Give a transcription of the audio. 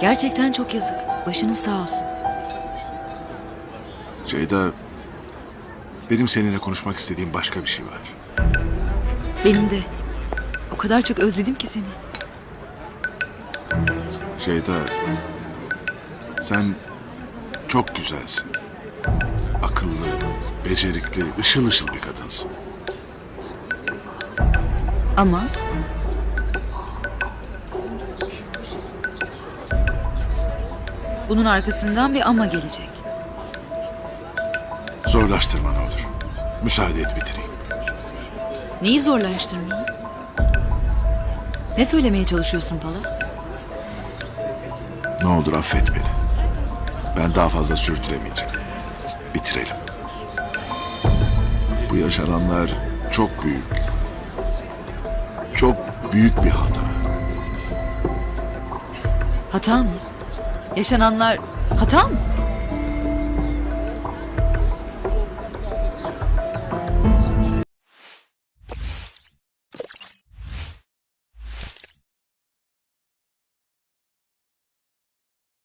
Gerçekten çok yazık. Başınız sağ olsun. Ceyda, benim seninle konuşmak istediğim başka bir şey var. Benim de. O kadar çok özledim ki seni. Ceyda, sen çok güzelsin. Akıllı, becerikli, ışıl ışıl bir kadınsın. Ama bunun arkasından bir ama gelecek. Zorlaştırma ne olur. Müsaade et bitireyim. Neyi zorlaştırmayayım? Ne söylemeye çalışıyorsun Pala? Ne olur affet beni. Ben daha fazla sürdüremeyeceğim. Bitirelim. Bu yaşananlar çok büyük. Çok büyük bir hata. Hata mı? Yaşananlar hata mı?